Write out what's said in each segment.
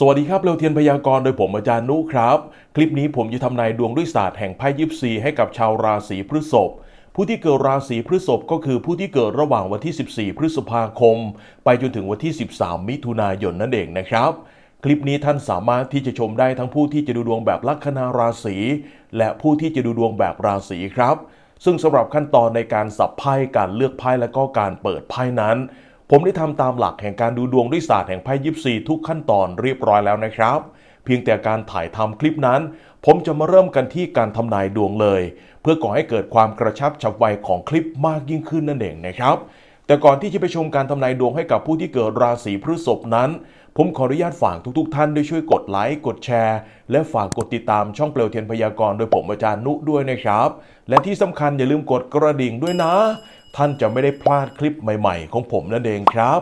สวัสดีครับเร็วเทียนพยากรณ์โดยผมอาจารย์นุครับ คลิปนี้ผมจะทำนายดวงด้วยศาสตร์แห่งไพ่ยิปซีให้กับชาวราศีพฤษภผู้ที่เกิดราศีพฤษภก็คือผู้ที่เกิดระหว่างวันที่ 14 พฤษภาคม ไปจนถึงวันที่ 13 มิถุนายนนั่นเองนะครับ คลิปนี้ท่านสามารถที่จะชมได้ทั้งผู้ที่จะดูดวงแบบลัคนาราศีและผู้ที่จะดูดวงแบบราศีครับ ซึ่งสำหรับขั้นตอนในการสับไพ่การเลือกไพ่และก็การเปิดไพ่นั้น ผมได้ทำตามหลักแห่งการดูดวงด้วยศาสตร์แห่งไพ่ยิปซีทุกขั้นตอนเรียบร้อยแล้วนะครับ เพียงแต่การถ่ายทำคลิปนั้น ผมจะมาเริ่มกันที่การทำนายดวงเลย เพื่อก่อให้เกิดความกระชับฉับไวของคลิปมากยิ่งขึ้นนั่นเองนะครับ แต่ก่อนที่จะไปชมการทำนายดวงให้กับผู้ที่เกิดราศีพฤษภนั้น ผมขออนุญาตฝากทุก ๆ ท่านด้วยช่วยกดไลค์กดแชร์ และฝากกดติดตามช่องเปลวเทียนพยากรณ์โดยผมอาจารย์นุด้วยนะครับ และที่สำคัญอย่าลืมกดกระดิ่งด้วยนะ ท่านจะไม่ได้พลาดคลิปใหม่ๆ ของผมนั่นเองครับ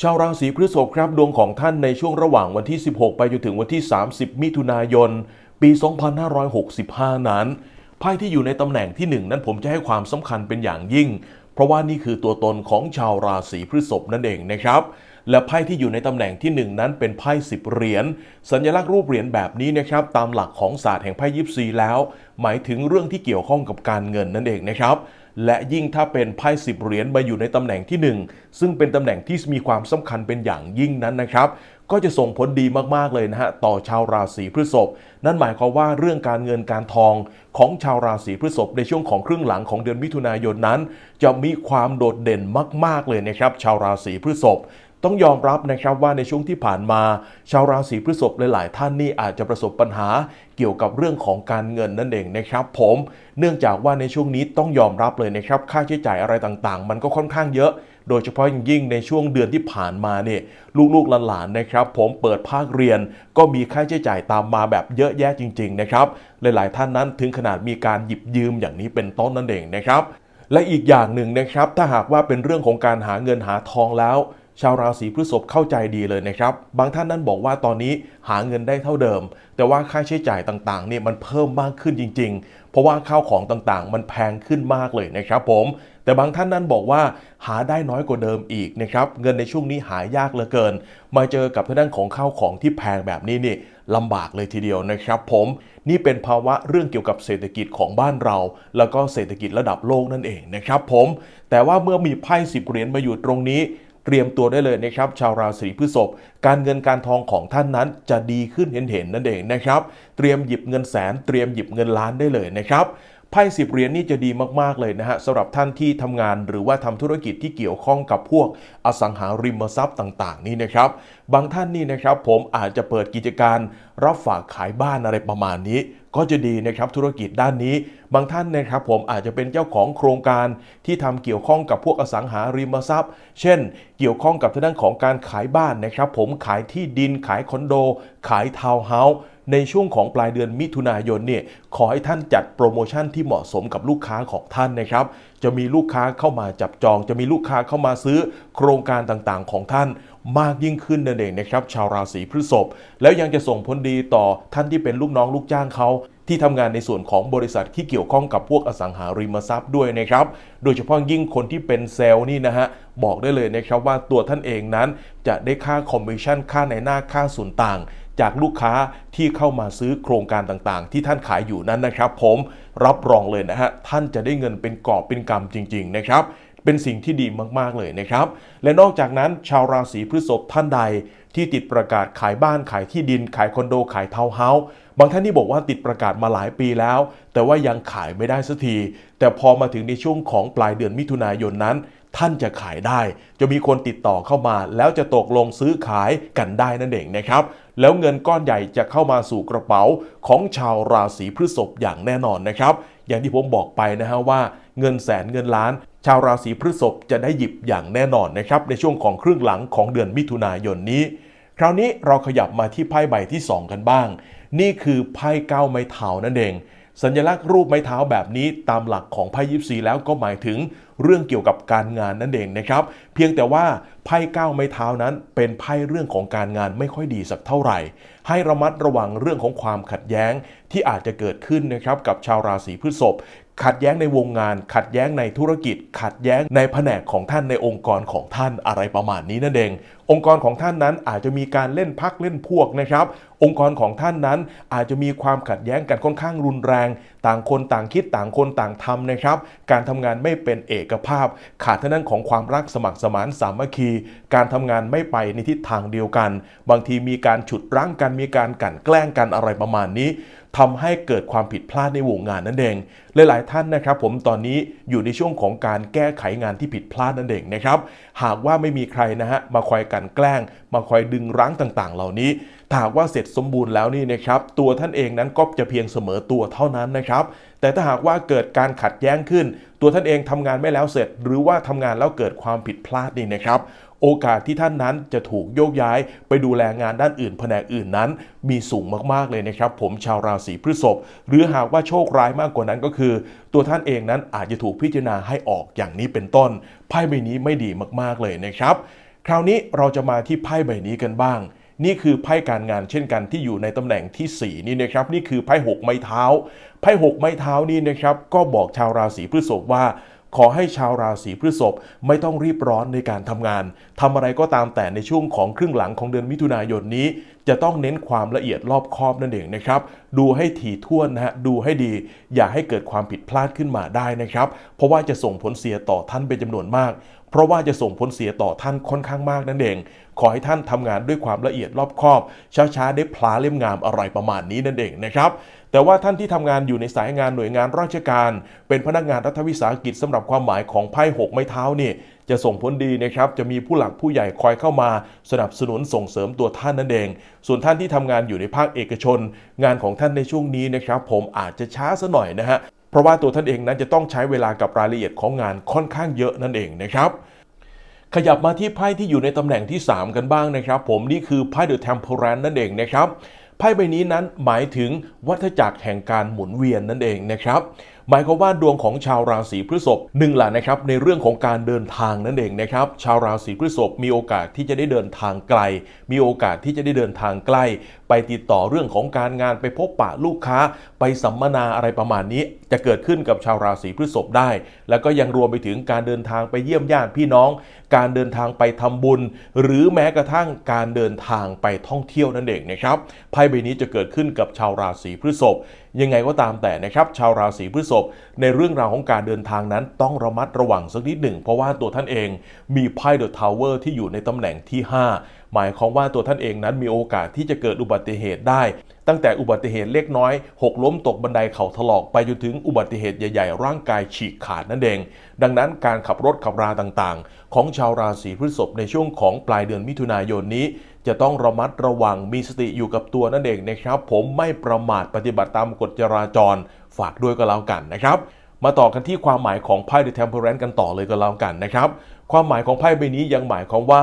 ชาวราศีพฤษภครับดวงของท่านในช่วงระหว่างวันที่ 16 ไปจนถึงวันที่ 30 มิถุนายน ปี 2565 นั้นไพ่ที่อยู่ในตำแหน่งที่ 1 นั้นผมจะให้ความสำคัญเป็นอย่างยิ่ง เพราะว่านี่คือตัวตนของชาวราศีพฤษภนั่นเองนะครับ และไพ่ที่อยู่ในตำแหน่งที่ 1 นั้นเป็นไพ่10เหรียญสัญลักษณ์รูปเหรียญแบบนี้นะครับตามหลักของศาสตร์แห่งไพ่ยิปซีแล้ว หมายถึงเรื่องที่เกี่ยวข้องกับการเงินนั่นเองนะครับและยิ่งถ้าเป็นไพ่สิบเหรียญมาอยู่ในตำแหน่งที่ 1 ซึ่งเป็นตำแหน่งที่มีความสำคัญเป็นอย่างยิ่งนั้นนะครับ ก็จะส่งผลดีมากๆเลยนะฮะต่อชาวราศีพฤษภนั่นหมายความว่าเรื่องการเงินการทองของชาวราศีพฤษภในช่วงของครึ่งหลังของเดือนมิถุนายนนั้น จะมีความโดดเด่นมาก ๆเลยนะครับ ชาวราศีพฤษภ ต้องยอมรับนะครับว่าในช่วงที่ผ่านมา ชาวราศีพฤษภหลาย ๆ ท่านนี่อาจจะประสบปัญหาเกี่ยวกับเรื่องของการเงินนั่นเองนะครับผมเนื่องจากว่าในช่วงนี้ต้องยอมรับเลยนะครับค่าใช้จ่ายอะไรต่างๆ มันก็ค่อนข้างเยอะ โดยเฉพาะยิ่งในช่วงเดือนที่ผ่านมาเนี่ยลูกๆหลานๆนะครับ ผมเปิดภาคเรียนก็มีค่าใช้จ่ายตามมาแบบเยอะแยะจริง ๆ นะครับ หลายๆ ท่านนั้นถึงขนาดมีการหยิบยืมอย่างนี้เป็นต้นนั่นเองนะครับและอีกอย่างหนึ่งนะครับถ้าหากว่าเป็นเรื่องของการหาเงินหาทองแล้ว ชาวราศีพฤษภเข้าใจดีเลยนะครับ บางท่านนั้นบอกว่าตอนนี้หาเงินได้เท่าเดิม แต่ว่าค่าใช้จ่ายต่างๆเนี่ยมันเพิ่มมากขึ้นจริง ๆ เพราะว่าข้าวของต่างๆ มันแพงขึ้นมากเลยนะครับผม แต่บางท่านนั้นบอกว่าหาได้น้อยกว่าเดิมอีกนะครับ เงินในช่วงนี้หายากเหลือเกิน มาเจอกับทางด้านของข้าวของที่แพงแบบนี้นี่ลำบากเลยทีเดียวนะครับ ผมนี่เป็นภาวะเรื่องเกี่ยวกับเศรษฐกิจของบ้านเรา แล้วก็เศรษฐกิจระดับโลกนั่นเองนะครับ ผม แต่ว่าเมื่อมีไพ่สิบเหรียญมาอยู่ตรงนี้ เตรียมตัวได้เลยนะครับ ชาวราศีพฤษภการเงินการทองของท่านนั้นจะดีขึ้นเห็นๆนั่นเองนะครับ เตรียมหยิบเงินแสน เตรียมหยิบเงินล้านได้เลยนะครับไพ่สิบเหรียญนี่จะดีมากๆเลยนะฮะสำหรับท่านที่ทำงานหรือว่าทำธุรกิจที่เกี่ยวข้องกับพวกอสังหาริมทรัพย์ต่าง ๆ นี่นะครับ บางท่านนี่นะครับผมอาจจะเปิดกิจการรับฝากขายบ้านอะไรประมาณนี้ ก็จะดีนะครับธุรกิจด้านนี้ บางท่านนะครับผมอาจจะเป็นเจ้าของโครงการที่ทำเกี่ยวข้องกับพวกอสังหาริมทรัพย์ เช่น เกี่ยวข้องกับทางด้านของการขายบ้านนะครับผมขายที่ดินขายคอนโด ขายทาวน์เฮาส์ ในช่วงของปลายเดือนมิถุนายนเนี่ยขอให้ท่านจัดโปรโมชั่นที่เหมาะสมกับลูกค้าของท่านนะครับ จะมีลูกค้าเข้ามาจับจอง จะมีลูกค้าเข้ามาซื้อโครงการต่างๆ ของท่านมากยิ่งขึ้นนั่นเองนะครับชาวราศีพฤษภแล้วยังจะส่งผลดีต่อท่านที่เป็นลูกน้องลูกจ้างเขาที่ทำงานในส่วนของบริษัทที่เกี่ยวข้องกับพวกอสังหาริมทรัพย์ด้วยนะครับ โดยเฉพาะยิ่งคนที่เป็นเซลล์นี่นะฮะ บอกได้เลยนะครับว่าตัวท่านเองนั้นจะได้ค่าคอมมิชชั่นค่าในหน้าค่าส่วนต่าง จากลูกค้าที่เข้ามาซื้อโครงการต่างๆ ที่ท่านขายอยู่นั้นนะครับ ผมรับรองเลยนะฮะท่านจะได้เงินเป็นกอบเป็นกำจริง ๆ นะครับ เป็นสิ่งที่ดีมากๆเลยนะครับ และนอกจากนั้นชาวราศีพฤษภท่านใดที่ติดประกาศขายบ้านขายที่ดิน ขายคอนโดขายทาวน์เฮาส์บางท่านที่บอกว่าติดประกาศมาหลายปีแล้ว แต่ว่ายังขายไม่ได้สักที แต่พอมาถึงในช่วงของปลายเดือนมิถุนายนนั้น ท่านจะขายได้ จะมีคนติดต่อเข้ามา แล้วจะตกลงซื้อขายกันได้นั่นเองนะครับ แล้วเงินก้อนใหญ่จะเข้ามาสู่กระเป๋าของชาวราศีพฤษภอย่างแน่นอนนะครับ อย่างที่ผมบอกไปนะฮะว่าเงินแสนเงินล้านชาวราศีพฤษภจะได้หยิบอย่างแน่นอนนะครับ ในช่วงของครึ่งหลังของเดือนมิถุนายนนี้ คราวนี้เราขยับมาที่ไพ่ใบที่ 2 กันบ้าง นี่คือไพ่เก้าไม้เท้านั่นเอง สัญลักษณ์รูปไม้เท้าแบบนี้ตามหลักของไพ่ยิปซีแล้วก็หมายถึง เรื่องเกี่ยวกับการงานนั่นเองนะครับ เพียงแต่ว่าไพ่ก้าวไม้เท้านั้นเป็นไพ่เรื่องของการงานไม่ค่อยดีสักเท่าไหร่ ให้ระมัดระวังเรื่องของความขัดแย้งที่อาจจะเกิดขึ้นนะครับกับชาวราศีพฤษภ ขัดแย้งในวงงาน ขัดแย้งในธุรกิจ ขัดแย้งในแผนกของท่านในองค์กรของท่านอะไรประมาณนี้นั่นเอง องค์กรของท่านนั้นอาจจะมีการเล่นพักเล่นพวกนะครับ องค์กรของท่านนั้นอาจจะมีความขัดแย้งกันค่อนข้างรุนแรง ต่างคนต่างคิดต่างคนต่างทำนะครับ การทำงานไม่เป็นเอกภาพ ขาดทางด้นของความรักสมัครสมานสามัคคี การทำงานไม่ไปในทิศทางเดียวกัน บางทีมีการฉุดรั้งกันมีการกั่นแกล้งกันอะไรประมาณนี้ ทำให้เกิดความผิดพลาดในวงงานนั่นเองหลาย ๆ ท่านนะครับ ผมตอนนี้อยู่ในช่วงของการแก้ไขงานที่ผิดพลาดนั่นเองนะครับ หากว่าไม่มีใครนะฮะมาคอยกันแกล้ง มาคอยดึงรั้งต่าง ๆ เหล่านี้ถ้าหากว่าเสร็จสมบูรณ์แล้วนี่นะครับตัวท่านเองนั้นก็จะเพียงเสมอตัวเท่านั้นนะครับ แต่ถ้าหากว่าเกิดการขัดแย้งขึ้น ตัวท่านเองทำงานไม่แล้วเสร็จ หรือว่าทำงานแล้วเกิดความผิดพลาดนี่นะครับ โอกาสที่ท่านนั้นจะถูกโยกย้ายไปดูแลงานด้านอื่น แผนกอื่นนั้น มีสูงมากๆเลยนะครับ ผมชาวราศีพฤษภหรือหากว่าโชคร้ายมากกว่านั้นก็คือ ตัวท่านเองนั้นอาจจะถูกพิจารณาให้ออกอย่างนี้เป็นต้นไพ่ใบนี้ไม่ดีมากๆเลยนะครับ คราวนี้เราจะมาที่ไพ่ใบนี้กันบ้างนี่คือไพ่การงานเช่นกันที่อยู่ในตำแหน่งที่ 4 นี่นะครับ นี่คือไพ่หกไม้เท้า ไพ่หกไม้เท้านี่นะครับ ก็บอกชาวราศีพฤษภว่า ขอให้ชาวราศีพฤษภไม่ต้องรีบร้อนในการทำงานทำอะไรก็ตามแต่ในช่วงของครึ่งหลังของเดือนมิถุนายนนี้ จะต้องเน้นความละเอียดรอบคอบนั่นเองนะครับ ดูให้ถี่ถ้วนนะฮะดูให้ดี อย่าให้เกิดความผิดพลาดขึ้นมาได้นะครับ เพราะว่าจะส่งผลเสียต่อท่านเป็นจำนวนมาก เพราะว่าจะส่งผลเสียต่อท่านค่อนข้างมากนั่นเอง ขอให้ท่านทำงานด้วยความละเอียดรอบคอบ ช้าๆได้พลาเล่มงามอะไรประมาณนี้นั่นเองนะครับ แต่ว่าท่านที่ทำงานอยู่ในสายงานหน่วยงานราชการ เป็นพนักงานรัฐวิสาหกิจสำหรับความหมายของไพ่หกไม้เท้านี่จะส่งผลดีนะครับ จะมีผู้หลักผู้ใหญ่คอยเข้ามา สนับสนุนส่งเสริมตัวท่านนั่นเอง ส่วนท่านที่ทำงานอยู่ในภาคเอกชน งานของท่านในช่วงนี้นะครับ ผมอาจจะช้าซะหน่อยนะฮะเพราะว่าตัวท่านเองนั้นจะต้องใช้เวลากับรายละเอียดของงานค่อนข้างเยอะนั่นเองนะครับขยับมาที่ไพ่ที่อยู่ในตำแหน่งที่ 3 กันบ้างนะครับ ผมนี่คือไพ่เดอะเทมเพลนนั่นเองนะครับ ไพ่ใบนี้นั้นหมายถึงวัฏจักรแห่งการหมุนเวียนนั่นเองนะครับ หมายความว่าดวงของชาวราศีพฤษภหนึ่งแหละนะครับในเรื่องของการเดินทางนั่นเองนะครับชาวราศีพฤษภมีโอกาสที่จะได้เดินทางไกล มีโอกาสที่จะได้เดินทางใกล้ ไปติดต่อเรื่องของการงานไปพบปะลูกค้า ไปสัมมนาอะไรประมาณนี้ จะเกิดขึ้นกับชาวราศีพฤษภได้ แล้วก็ยังรวมไปถึงการเดินทางไปเยี่ยมญาติพี่น้อง การเดินทางไปทำบุญ หรือแม้กระทั่งการเดินทางไปท่องเที่ยวนั่นเองนะครับไพ่ใบนี้จะเกิดขึ้นกับชาวราศีพฤษภ ยังไงก็ตามแต่นะครับชาวราศีพฤษภในเรื่องราวของการเดินทางนั้นต้องระมัดระวังสักนิดหนึ่ง เพราะว่าตัวท่านเองมีไพ่เดอะทาวเวอร์ที่อยู่ในตำแหน่งที่ 5 หมายความว่าตัวท่านเองนั้นมีโอกาสที่จะเกิดอุบัติเหตุได้ ตั้งแต่อุบัติเหตุเล็กน้อยหกล้มตกบันไดเข่าถลอกไปจนถึงอุบัติเหตุใหญ่ๆ ร่างกายฉีกขาดนั่นเอง ดังนั้นการขับรถขับราต่างๆ ของชาวราศีพฤษภในช่วงของปลายเดือนมิถุนายนนี้ จะต้องระมัดระวังมีสติอยู่กับตัวนั่นเองนะครับ ผมไม่ประมาทปฏิบัติตามกฎจราจรฝากด้วยก็แล้วกันนะครับ มาต่อกันที่ความหมายของไพ่ The Temperance กันต่อเลยก็แล้วกันนะครับ ความหมายของไพ่ใบนี้ยังหมายความว่า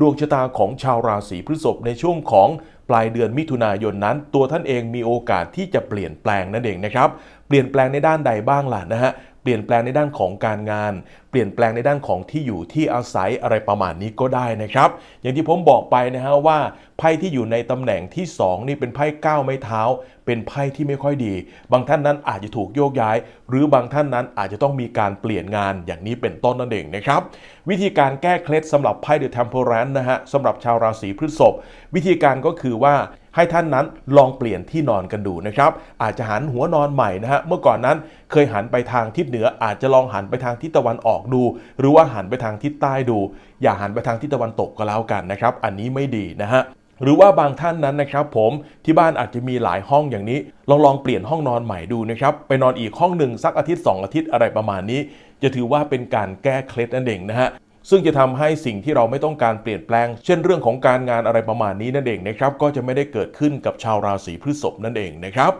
ดวงชะตาของชาวราศีพฤษภในช่วงของปลายเดือนมิถุนายนนั้น ตัวท่านเองมีโอกาสที่จะเปลี่ยนแปลงนั่นเองนะครับ เปลี่ยนแปลงในด้านใดบ้างล่ะนะฮะ เปลี่ยนแปลงในด้านของการงาน เปลี่ยนแปลงในด้านของที่อยู่ที่อาศัยอะไรประมาณนี้ก็ได้นะครับ อย่างที่ผมบอกไปนะฮะว่าไพ่ที่อยู่ในตำแหน่งที่ 2 นี่เป็นไพ่ก้าวไม้เท้า เป็นไพ่ที่ไม่ค่อยดี บางท่านนั้นอาจจะถูกโยกย้าย หรือบางท่านนั้นอาจจะต้องมีการเปลี่ยนงานอย่างนี้เป็นต้นนั่นเองนะครับ วิธีการแก้เคล็ดสำหรับไพ่เดอะเทมเพลนนะฮะสำหรับชาวราศีพฤษภวิธีการก็คือว่า ให้ท่านนั้นลองเปลี่ยนที่นอนกันดูนะครับ อาจจะหันหัวนอนใหม่นะฮะเมื่อก่อนนั้นเคยหันไปทางทิศเหนือ อาจจะลองหันไปทางทิศตะวันออกดู หรือว่าหันไปทางทิศใต้ดู อย่าหันไปทางทิศตะวันตกก็แล้วกันนะครับ อันนี้ไม่ดีนะฮะหรือว่าบางท่านนั้นนะครับผมที่บ้านอาจจะมีหลายห้องอย่างนี้ ลองลองเปลี่ยนห้องนอนใหม่ดูนะครับไปนอนอีกห้องหนึ่งสักอาทิตย์ 2 อาทิตย์อะไรประมาณนี้ จะถือว่าเป็นการแก้เคล็ดนั่นเองนะฮะ ซึ่งจะทำให้สิ่งที่เราไม่ต้องการเปลี่ยนแปลง เช่นเรื่องของการงานอะไรประมาณนี้นั่นเองนะครับ ก็จะไม่ได้เกิดขึ้นกับชาวราศีพฤษภนั่นเองนะครับ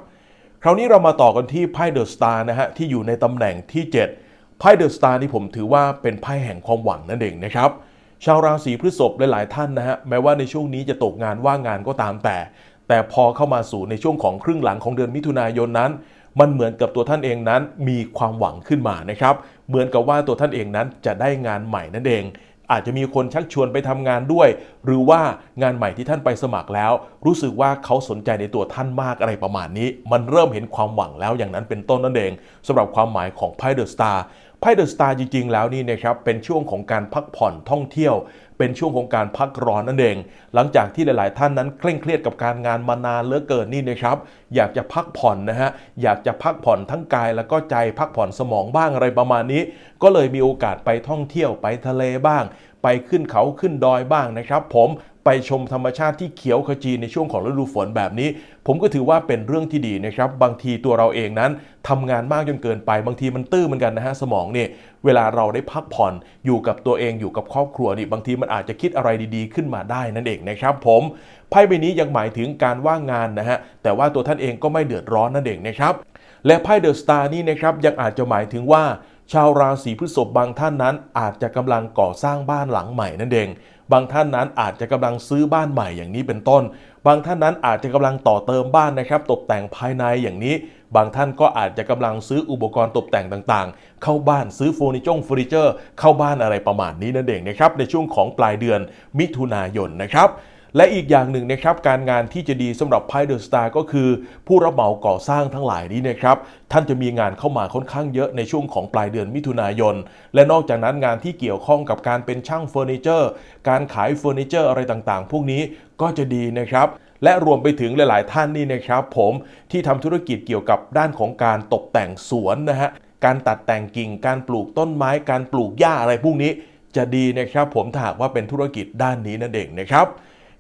คราวนี้เรามาต่อกันที่ไพ่เดอะสตาร์นะฮะที่อยู่ในตำแหน่งที่ 7 ไพ่เดอะสตาร์นี่ผมถือว่าเป็นไพ่แห่งความหวังนั่นเองนะครับชาวราศีพฤษภหลาย ๆ ท่านนะฮะแม้ว่าในช่วงนี้จะตกงานว่างงานก็ตามแต่ แต่พอเข้ามาสู่ในช่วงของครึ่งหลังของเดือนมิถุนายนนั้น มันเหมือนกับตัวท่านเองนั้นมีความหวังขึ้นมานะครับ เหมือนกับว่าตัวท่านเองนั้นจะได้งานใหม่นั่นเอง อาจจะมีคนชักชวนไปทำงานด้วย หรือว่างานใหม่ที่ท่านไปสมัครแล้ว รู้สึกว่าเขาสนใจในตัวท่านมากอะไรประมาณนี้ มันเริ่มเห็นความหวังแล้วอย่างนั้นเป็นต้นนั่นเองสำหรับความหมายของไพ่เดอะสตาร์ ไพ่เดอะสตาร์จริงๆ แล้วนี่นะครับเป็นช่วงของการพักผ่อนท่องเที่ยว เป็นช่วงของการพักร้อนนั่นเอง หลังจากที่หลายๆ ท่านนั้นเคร่งเครียดกับการงานมานานเหลือเกินนี่นะครับ อยากจะพักผ่อนนะฮะอยากจะพักผ่อนทั้งกายแล้วก็ใจพักผ่อนสมองบ้างอะไรประมาณนี้ ก็เลยมีโอกาสไปท่องเที่ยวไปทะเลบ้าง ไปขึ้นเขาขึ้นดอยบ้างนะครับ ผม ไปชมธรรมชาติที่เขียวขจีในช่วงของฤดูฝนแบบนี้ ผมก็ถือว่าเป็นเรื่องที่ดีนะครับ บางทีตัวเราเองนั้นทำงานมากจนเกินไป บางทีมันตื้อเหมือนกันนะฮะสมองเนี่ยเวลาเราได้พักผ่อนอยู่กับตัวเองอยู่กับครอบครัวนี่บางทีมันอาจจะคิดอะไรดีๆ ขึ้นมาได้นั่นเองนะครับ ผมไพ่ใบนี้ยังหมายถึงการว่างงานนะฮะแต่ว่าตัวท่านเองก็ไม่เดือดร้อนนั่นเองนะครับและไพ่เดอะสตาร์นี่นะครับยังอาจจะหมายถึงว่า ชาวราศีพฤษภบางท่านนั้นอาจจะกำลังก่อสร้างบ้านหลังใหม่นั่นเอง บางท่านนั้นอาจจะกำลังซื้อบ้านใหม่อย่างนี้เป็นต้น บางท่านนั้นอาจจะกำลังต่อเติมบ้านนะครับ ตกแต่งภายในอย่างนี้ บางท่านก็อาจจะกำลังซื้ออุปกรณ์ตกแต่งต่างๆ เข้าบ้านซื้อเฟอร์นิเจอร์เฟอร์นิเจอร์เข้าบ้านอะไรประมาณนี้นั่นเองนะครับในช่วงของปลายเดือนมิถุนายนนะครับ และอีกอย่างหนึ่งนะครับการงานที่จะดีสำหรับไพ่เดอะสตาร์ก็คือ ผู้รับเหมาก่อสร้างทั้งหลายนี้นะครับท่านจะมีงานเข้ามาค่อนข้างเยอะในช่วงของปลายเดือนมิถุนายน และนอกจากนั้นงานที่เกี่ยวข้องกับการเป็นช่างเฟอร์นิเจอร์ การขายเฟอร์นิเจอร์อะไรต่างๆ พวกนี้ก็จะดีนะครับและรวมไปถึงหลาย ๆ ท่านนี่นะครับผมที่ทำธุรกิจเกี่ยวกับด้านของการตกแต่งสวนนะฮะการตัดแต่งกิ่ง การปลูกต้นไม้ การปลูกหญ้าอะไรพวกนี้ จะดีนะครับผมถ้าหากว่าเป็นธุรกิจด้านนี้นั่นเองนะครับ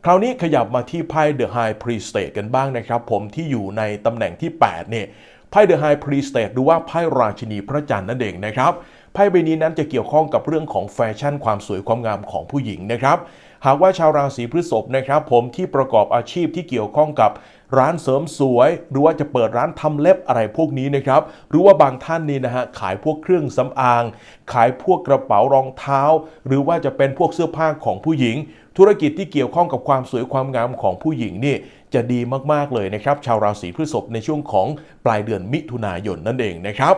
คราวนี้ขยับมาที่ไพ่ The High Priest กันบ้างนะครับ ผมที่อยู่ในตำแหน่งที่ 8 เนี่ยไพ่ The High Priest หรือว่าไพ่ราชินีพระจันทร์นั่นเองนะครับไพ่ใบนี้นั้นจะเกี่ยวข้องกับเรื่องของแฟชั่นความสวยความงามของผู้หญิงนะครับ หากว่าชาวราศีพฤษภนะครับผมที่ประกอบอาชีพที่เกี่ยวข้องกับร้านเสริมสวย หรือว่าจะเปิดร้านทำเล็บอะไรพวกนี้นะครับ หรือว่าบางท่านนี่นะฮะขายพวกเครื่องสำอาง ขายพวกกระเป๋ารองเท้า หรือว่าจะเป็นพวกเสื้อผ้าของผู้หญิง ธุรกิจที่เกี่ยวข้องกับความสวยความงามของผู้หญิงนี่จะดีมากๆเลยนะครับ ชาวราศีพฤษภในช่วงของปลายเดือนมิถุนายนนั่นเองนะครับ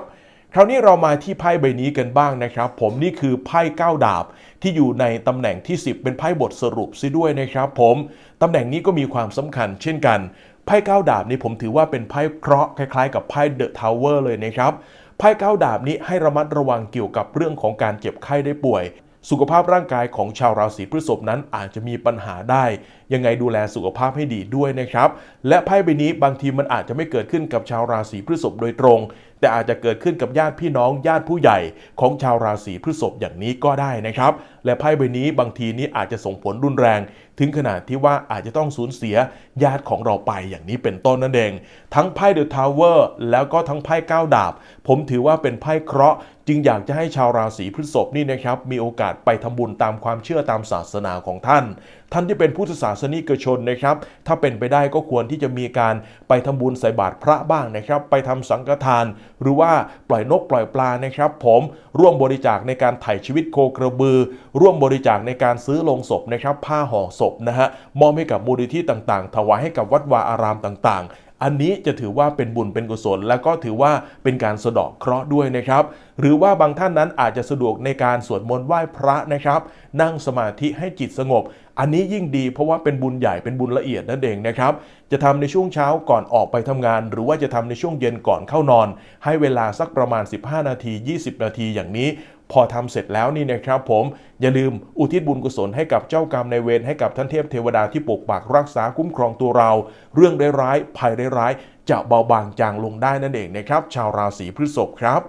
คราวนี้เรามาที่ไพ่ใบนี้กันบ้างนะครับ ผมนี่คือไพ่ก้าดาบที่อยู่ในตำแหน่งที่ 10 เป็นไพ่บทสรุปซิด้วยนะครับ ผมตำแหน่งนี้ก็มีความสำคัญเช่นกันไพ่ก้าดาบนี่ผมถือว่าเป็นไพ่เคราะห์คล้ายๆ กับไพ่เดอะทาวเวอร์เลยนะครับไพ่ก้าดาบนี้ให้ระมัดระวังเกี่ยวกับเรื่องของการเจ็บไข้ได้ป่วย สุขภาพร่างกายของชาวราศีพฤษภนั้นอาจจะมีปัญหาได้ ยังไงดูแลสุขภาพให้ดีด้วยนะครับ และไพ่ใบนี้บางทีมันอาจจะไม่เกิดขึ้นกับชาวราศีพฤษภโดยตรง แต่อาจจะเกิดขึ้นกับญาติพี่น้องญาติผู้ใหญ่ของชาวราศีพฤษภอย่างนี้ก็ได้นะครับ และไพ่ใบนี้บางทีนี้อาจจะส่งผลรุนแรง ถึงขนาดที่ว่าอาจจะต้องสูญเสียญาติของเราไปอย่างนี้เป็นต้นนั่นเอง ทั้งไพ่เดอะทาวเวอร์แล้วก็ทั้งไพ่ก้าวดาบ ผมถือว่าเป็นไพ่เคราะห์จึงอยากจะให้ชาวราศีพฤษภนี่นะครับ มีโอกาสไปทำบุญตามความเชื่อตามศาสนาของท่าน ท่านที่เป็นพุทธศาสนิกชนนะครับ ถ้าเป็นไปได้ก็ควรที่จะมีการไปทำบุญใส่บาตรพระบ้างนะครับ ไปทำสังฆทาน หรือว่าปล่อยนกปล่อยปลานะครับ ผมร่วมบริจาคในการไถ่ชีวิตโคกระบือร่วมบริจาคในการซื้อลงศพนะครับผ้าห่อศพนะฮะมอบให้กับมูลนิธิต่างๆ ถวายให้กับวัดวาอารามต่างๆอันนี้จะถือว่าเป็นบุญเป็นกุศล และก็ถือว่าเป็นการสะดาะเคราะห์ด้วยนะครับ หรือว่าบางท่านนั้นอาจจะสะดวกในการสวดมนต์ไหว้พระนะครับ นั่งสมาธิให้จิตสงบ อันนี้ยิ่งดีเพราะว่าเป็นบุญใหญ่เป็นบุญละเอียดนั่นเองนะครับ จะทำในช่วงเช้าก่อนออกไปทำงาน หรือว่าจะทำในช่วงเย็นก่อนเข้านอน ให้เวลาสักประมาณ 15 นาที 20 นาทีอย่างนี้ พอทำเสร็จแล้วนี่นะครับผมอย่าลืมอุทิศบุญกุศลให้กับเจ้ากรรมในเวรให้กับท่านเทพเทวดาที่ปกปักรักษาคุ้มครองตัวเรา เรื่องร้ายๆภัยร้ายๆจะเบาบางจางลงได้นั่นเองนะครับ ชาวราศีพฤษภครับ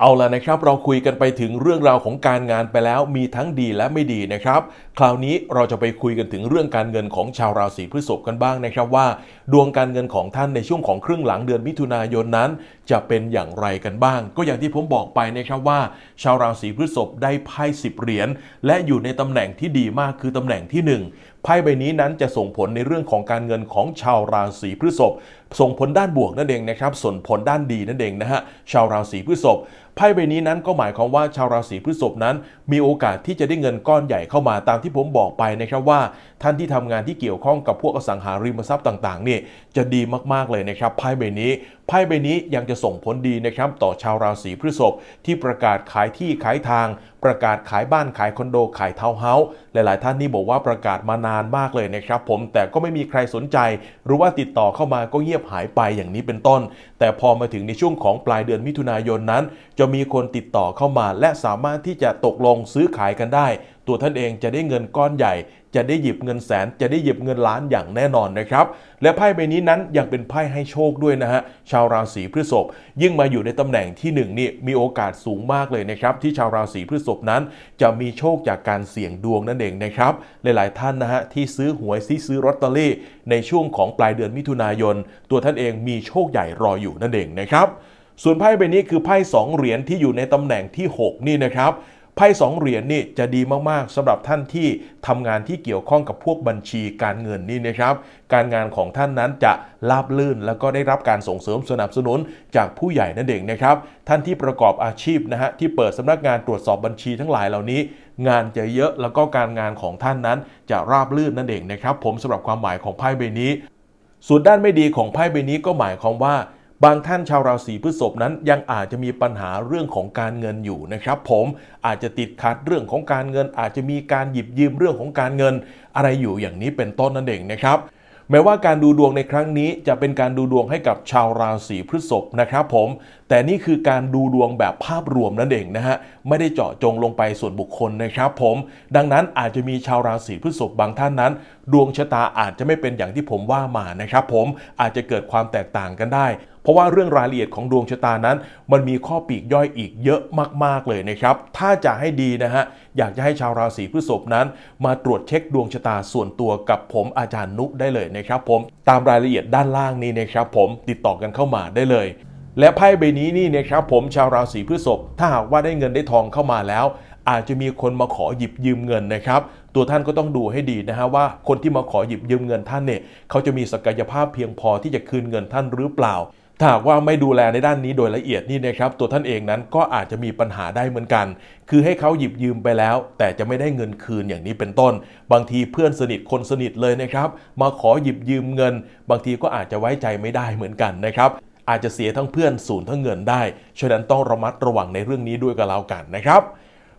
เอาละนะครับเราคุยกันไปถึงเรื่องราวของการงานไปแล้วมีทั้งดีและไม่ดีนะครับ คราวนี้เราจะไปคุยกันถึงเรื่องการเงินของชาวราศีพฤษภกันบ้างนะครับว่า ดวงการเงินของท่านในช่วงของครึ่งหลังเดือนมิถุนายนนั้น จะเป็นอย่างไรกันบ้าง ก็อย่างที่ผมบอกไปนะครับว่า ชาวราศีพฤษภได้ไพ่สิบเหรียญและอยู่ในตำแหน่งที่ดีมากคือตำแหน่งที่หนึ่งไพ่ใบนี้นั้นจะส่งผลในเรื่องของการเงินของชาวราศีพฤษภส่งผลด้านบวกนั่นเองนะครับ ส่วนผลด้านดีนั่นเองนะฮะชาวราศีพฤษภไพ่ใบนี้นั้นก็หมายความว่าชาวราศีพฤษภนั้น มีโอกาสที่จะได้เงินก้อนใหญ่เข้ามาตามที่ผมบอกไปนะครับว่าท่านที่ทำงานที่เกี่ยวข้องกับพวกอสังหาริมทรัพย์ต่างๆนี่จะดีมากๆเลยนะครับไพ่ใบนี้ไพ่ใบนี้ยังจะส่งผลดีนะครับต่อชาวราศีพฤษภที่ประกาศขายที่ขายทาง ประกาศขายบ้านขายคอนโดขายเทาวน์เฮาส์หลาย ๆ ท่านนี่บอกว่าประกาศมานานมากเลยนะครับผมแต่ก็ไม่มีใครสนใจ หรือว่าติดต่อเข้ามาก็เงียบหายไปอย่างนี้เป็นต้น แต่พอมาถึงในช่วงของปลายเดือนมิถุนายนนั้น จะมีคนติดต่อเข้ามา และสามารถที่จะตกลงซื้อขายกันได้ ตัวท่านเองจะได้เงินก้อนใหญ่ จะได้หยิบเงินแสน จะได้หยิบเงินล้านอย่างแน่นอนนะครับ และไพ่ใบนี้นั้นยังเป็นไพ่ให้โชคด้วยนะฮะชาวราศีพฤษภยิ่งมาอยู่ในตำแหน่งที่หนึ่งนี่มีโอกาสสูงมากเลยนะครับที่ชาวราศีพฤษภนั้น จะมีโชคจากการเสี่ยงดวงนั่นเองนะครับหลายๆท่านนะฮะที่ซื้อหวยที่ซื้อลอตเตอรี่ ในช่วงของปลายเดือนมิถุนายน ตัวท่านเองมีโชคใหญ่รออยู่นั่นเองนะครับส่วนไพ่ใบนี้คือไพ่สองเหรียญที่อยู่ในตำแหน่งที่ 6 นี่นะครับ ไพ่สองเหรียญนี่จะดีมากๆสำหรับท่านที่ทำงานที่เกี่ยวข้องกับพวกบัญชีการเงินนี่นะครับ การงานของท่านนั้นจะราบลื่น แล้วก็ได้รับการส่งเสริมสนับสนุนจากผู้ใหญ่นั่นเองนะครับ ท่านที่ประกอบอาชีพนะฮะที่เปิดสำนักงานตรวจสอบบัญชีทั้งหลายเหล่านี้ งานจะเยอะแล้วก็การงานของท่านนั้นจะราบลื่นนั่นเองนะครับ ผมสำหรับความหมายของไพ่ใบนี้ส่วนด้านไม่ดีของไพ่ใบนี้ก็หมายความว่า บางท่านชาวราศีพฤษภนั้นยังอาจจะมีปัญหาเรื่องของการเงินอยู่นะครับ ผมอาจจะติดขัดเรื่องของการเงิน อาจจะมีการหยิบยืมเรื่องของการเงิน อะไรอยู่อย่างนี้เป็นต้นนั่นเองนะครับแม้ว่าการดูดวงในครั้งนี้จะเป็นการดูดวงให้กับชาวราศีพฤษภนะครับผม แต่นี่คือการดูดวงแบบภาพรวมนั่นเองนะฮะ ไม่ได้เจาะจงลงไปส่วนบุคคลนะครับผม ดังนั้นอาจจะมีชาวราศีพฤษภบางท่านนั้น ดวงชะตาอาจจะไม่เป็นอย่างที่ผมว่ามานะครับผม อาจจะเกิดความแตกต่างกันได้ เพราะว่าเรื่องรายละเอียดของดวงชะตานั้น มันมีข้อปีกย่อยอีกเยอะมาก ๆ เลยนะครับ ถ้าจะให้ดีนะฮะ อยากจะให้ชาวราศีพฤษภนั้น มาตรวจเช็คดวงชะตาส่วนตัวกับผมอาจารย์นุได้เลยนะครับผม ตามรายละเอียดด้านล่างนี้นะครับผม ติดต่อกันเข้ามาได้เลย และไพ่ใบนี้นี่นะครับผมชาวราศีพฤษภ ถ้าหากว่าได้เงินได้ทองเข้ามาแล้วอาจจะมีคนมาขอหยิบยืมเงินนะครับ ตัวท่านก็ต้องดูให้ดีนะฮะว่าคนที่มาขอหยิบยืมเงินท่านเนี่ยเขาจะมีศักยภาพเพียงพอที่จะคืนเงินท่านหรือเปล่า ถ้าหากว่าไม่ดูแลในด้านนี้โดยละเอียดนี่นะครับตัวท่านเองนั้นก็อาจจะมีปัญหาได้เหมือนกัน คือให้เขาหยิบยืมไปแล้ว แต่จะไม่ได้เงินคืนอย่างนี้เป็นต้น บางทีเพื่อนสนิทคนสนิทเลยนะครับ มาขอหยิบยืมเงิน บางทีก็อาจจะไว้ใจไม่ได้เหมือนกันนะครับอาจจะเสียทั้งเพื่อนศูนย์ทั้งเงินได้ ฉะนั้นต้องระมัดระวังในเรื่องนี้ด้วยกันแล้วกันนะครับ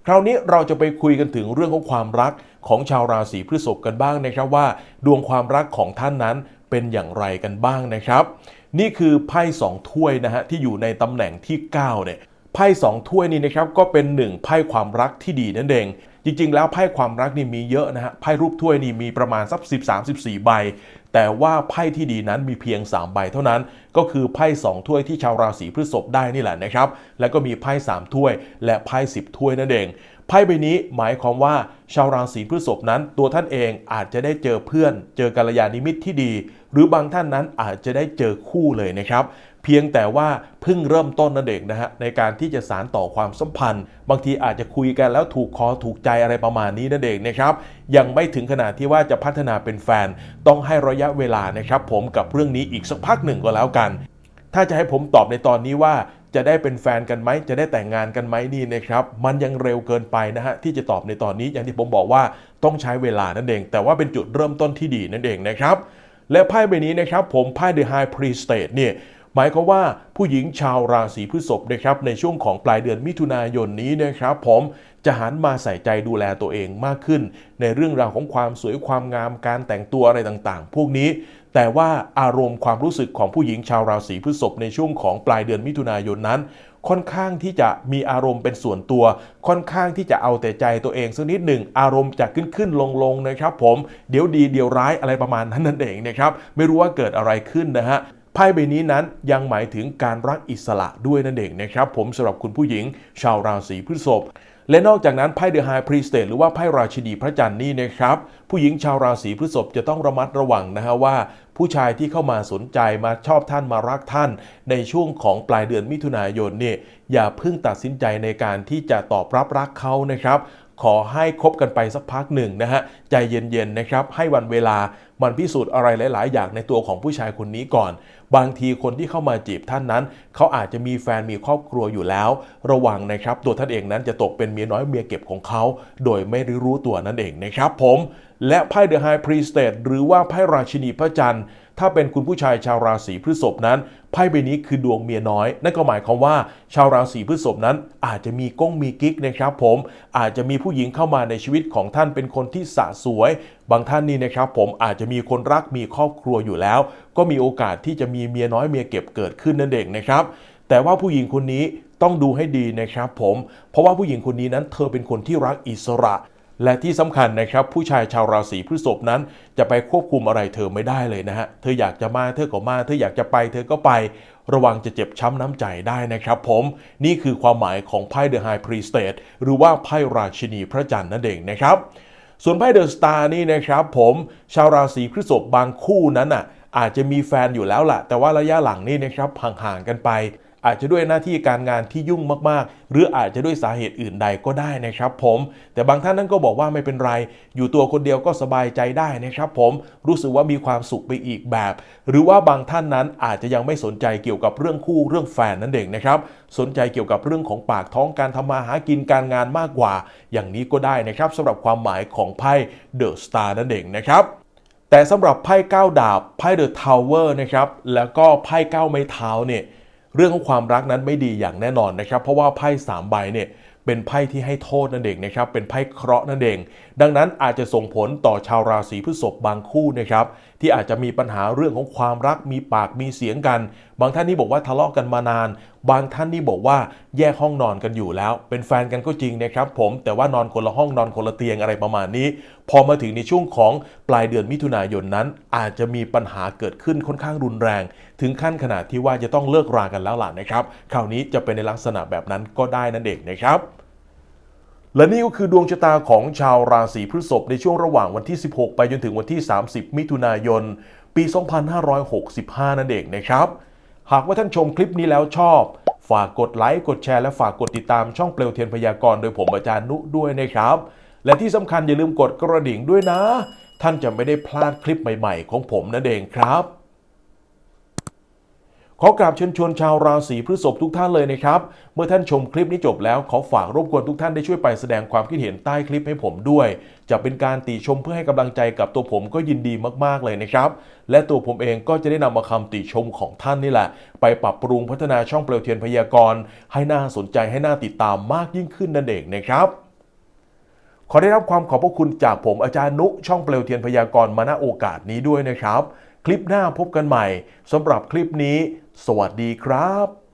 คราวนี้เราจะไปคุยกันถึงเรื่องของความรักของชาวราศีพฤษภกันบ้างนะครับว่า ดวงความรักของท่านนั้น เป็นอย่างไรกันบ้างนะครับ นี่คือไพ่สองถ้วยนะฮะที่อยู่ในตำแหน่งที่9เนี่ยไพ่สองถ้วยนี่นะครับก็เป็นหนึ่งไพ่ความรักที่ดีนั่นเองจริง ๆ แล้วไพ่ความรักนี่มีเยอะนะฮะไพ่รูปถ้วยนี่มีประมาณสัก13 14 ใบ แต่ว่าไพ่ที่ดีนั้นมีเพียง 3 ใบเท่านั้น ก็คือไพ่2ถ้วยที่ชาวราศีพฤษภได้นี่แหละนะครับ แล้วก็มีไพ่3ถ้วยและไพ่10ถ้วยนั่นเอง ไพ่ใบนี้หมายความว่าชาวราศีพฤษภนั้น ตัวท่านเองอาจจะได้เจอเพื่อน เจอกัลยาณมิตรที่ดี หรือบางท่านนั้นอาจจะได้เจอคู่เลยนะครับ เพียงแต่ว่าเพิ่งเริ่มต้นนั่นเองนะฮะในการที่จะสารต่อความสัมพันธ์ บางทีอาจจะคุยกันแล้วถูกคอถูกใจอะไรประมาณนี้นั่นเองนะครับ ยังไม่ถึงขนาดที่ว่าจะพัฒนาเป็นแฟน ต้องให้ระยะเวลานะครับ ผมกับเรื่องนี้อีกสักพักหนึ่งก็แล้วกันถ้าจะให้ผมตอบในตอนนี้ว่า จะได้เป็นแฟนกันไหม จะได้แต่งงานกันไหมนี่นะครับ มันยังเร็วเกินไปนะฮะที่จะตอบในตอนนี้อย่างที่ผมบอกว่าต้องใช้เวลานั่นเอง แต่ว่าเป็นจุดเริ่มต้นที่ดีนั่นเองนะครับ และไพ่ใบนี้นะครับ ผมไพ่ The High Priestess เนี่ยหมายความว่าผู้หญิงชาวราศีพฤษภนะครับในช่วงของปลายเดือนมิถุนายนนี้นะครับผมจะหันมาใส่ใจดูแลตัวเองมากขึ้น ในเรื่องราวของความสวยความงามการแต่งตัวอะไรต่างๆ พวกนี้ แต่ว่าอารมณ์ความรู้สึกของผู้หญิงชาวราศีพฤษภในช่วงของปลายเดือนมิถุนายนนั้น ค่อนข้างที่จะมีอารมณ์เป็นส่วนตัว ค่อนข้างที่จะเอาแต่ใจตัวเองสักนิดหนึ่งอารมณ์จะขึ้นขึ้นลงลงนะครับ ผมเดี๋ยวดีเดี๋ยวร้ายอะไรประมาณนั้นนั่นเองนะครับไม่รู้ว่าเกิดอะไรขึ้นนะฮะไพ่ใบนี้นั้นยังหมายถึงการรักอิสระด้วยนั่นเองนะครับ ผมสำหรับคุณผู้หญิง ชาวราศีพฤษภ และนอกจากนั้นไพ่เดอะไฮพรีสเตทหรือว่าไพ่ราชินีพระจันทร์นี่นะครับ ผู้หญิงชาวราศีพฤษภจะต้องระมัดระวังนะฮะว่า ผู้ชายที่เข้ามาสนใจมาชอบท่านมารักท่าน ในช่วงของปลายเดือนมิถุนายนเนี่ยอย่าเพิ่งตัดสินใจในการที่จะตอบรับรักเขานะครับ ขอให้คบกันไปสักพักหนึ่งนะฮะ ใจเย็นๆนะครับ ให้วันเวลามันพิสูจน์อะไรหลาย ๆ อย่างในตัวของผู้ชายคนนี้ก่อน บางทีคนที่เข้ามาจีบท่านนั้น เขาอาจจะมีแฟนมีครอบครัวอยู่แล้ว ระวังนะครับ ตัวท่านเองนั้นจะตกเป็นเมียน้อยเมียเก็บของเขา โดยไม่ได้รู้ตัวนั่นเองนะครับผมและไพ่ The High Priestess หรือว่าไพ่ราชินีพระจันทร์ถ้าเป็นคุณผู้ชายชาวราศีพฤษภนั้น ไพ่ใบนี้คือดวงเมียน้อย นั่นก็หมายความว่า ชาวราศีพฤษภนั้น อาจจะมีก้งมีกิ๊กนะครับ ผมอาจจะมีผู้หญิงเข้ามาในชีวิตของท่านเป็นคนที่สะสวย บางท่านนี่นะครับ ผมอาจจะมีคนรักมีครอบครัวอยู่แล้ว ก็มีโอกาสที่จะมีเมียน้อยเมียเก็บเกิดขึ้นนั่นเองนะครับ แต่ว่าผู้หญิงคนนี้ต้องดูให้ดีนะครับ ผม เพราะว่าผู้หญิงคนนี้นั้นเธอเป็นคนที่รักอิสระ และที่สำคัญนะครับ ผู้ชายชาวราศีพฤษภนั้น จะไปควบคุมอะไรเธอไม่ได้เลยนะฮะ เธออยากจะมาเธอก็มา เธออยากจะไป เธอก็ไประวังจะเจ็บช้ำน้ำใจได้นะครับผม นี่คือความหมายของไพ่ The High Priestess หรือว่าไพ่ราชินีพระจันทร์นั่นเองนะครับ ส่วนไพ่เดอะสตาร์นี่นะครับผมชาวราศีพฤษภบางคู่นั้นอะอาจจะมีแฟนอยู่แล้วแหละแต่ว่าระยะหลังนี่นะครับห่างๆกันไป อาจจะด้วยหน้าที่การงานที่ยุ่งมากๆ หรืออาจจะด้วยสาเหตุอื่นใดก็ได้นะครับผม แต่บางท่านนั้นก็บอกว่าไม่เป็นไร อยู่ตัวคนเดียวก็สบายใจได้นะครับผมรู้สึกว่ามีความสุขไปอีกแบบ หรือว่าบางท่านนั้นอาจจะยังไม่สนใจเกี่ยวกับเรื่องคู่เรื่องแฟนนั่นเองนะครับสนใจเกี่ยวกับเรื่องของปากท้องการทำมาหากินการงานมากกว่า อย่างนี้ก็ได้นะครับสำหรับความหมายของไพ่เดอะสตาร์นั่นเองนะครับแต่สำหรับไพ่ก้าดาบไพ่เดอะทาวเวอร์นะครับแล้วก็ไพ่ก้าไม้เท้าเนี่ย เรื่องของความรักนั้นไม่ดีอย่างแน่นอนนะครับ เพราะว่าไพ่สามใบเนี่ยเป็นไพ่ที่ให้โทษนั่นเองนะครับ เป็นไพ่เคราะห์นั่นเอง ดังนั้นอาจจะส่งผลต่อชาวราศีพฤษภบางคู่นะครับที่อาจจะมีปัญหาเรื่องของความรักมีปากมีเสียงกัน บางท่านนี่บอกว่าทะเลาะกันมานาน บางท่านนี่บอกว่าแยกห้องนอนกันอยู่แล้ว เป็นแฟนกันก็จริงนะครับผมแต่ว่านอนคนละห้องนอนคนละเตียงอะไรประมาณนี้ พอมาถึงในช่วงของปลายเดือนมิถุนายนนั้น อาจจะมีปัญหาเกิดขึ้นค่อนข้างรุนแรง ถึงขั้นขนาดที่ว่าจะต้องเลิกรากันแล้วล่ะนะครับคราวนี้จะเป็นในลักษณะแบบนั้นก็ได้นั่นเองนะครับ และนี่ก็คือดวงชะตาของชาวราศีพฤษภในช่วงระหว่างวันที่ 16 ไปจนถึงวันที่ 30 มิถุนายน ปี 2565 นั่นเองนะครับ หากว่าท่านชมคลิปนี้แล้วชอบ ฝากกดไลค์ กดแชร์ และฝากกดติดตามช่องเปลวเทียนพยากรณ์โดยผมอาจารย์นุด้วยนะครับ และที่สำคัญอย่าลืมกดกระดิ่งด้วยนะ ท่านจะไม่ได้พลาดคลิปใหม่ ๆ ของผมนั่นเองครับ ขอกราบเชิญชวนชาวราศีพฤษภทุกท่านเลยนะครับ เมื่อท่านชมคลิปนี้จบแล้ว ขอฝากรบกวนทุกท่านได้ช่วยไปแสดงความคิดเห็นใต้คลิปให้ผมด้วย จะเป็นการติชมเพื่อให้กำลังใจกับตัวผมก็ยินดีมากๆเลยนะครับ และตัวผมเองก็จะได้นำมาคำติชมของท่านนี่แหละ ไปปรับปรุงพัฒนาช่องเปลวเทียนพยากรณ์ให้น่าสนใจให้น่าติดตามมากยิ่งขึ้นนั่นเองนะครับขอได้รับความขอบพระคุณจากผมอาจารย์นุช่องเปลวเทียนพยากรณ์มาณโอกาสนี้ด้วยนะครับ คลิปหน้าพบกันใหม่สำหรับคลิปนี้ สวัสดีครับ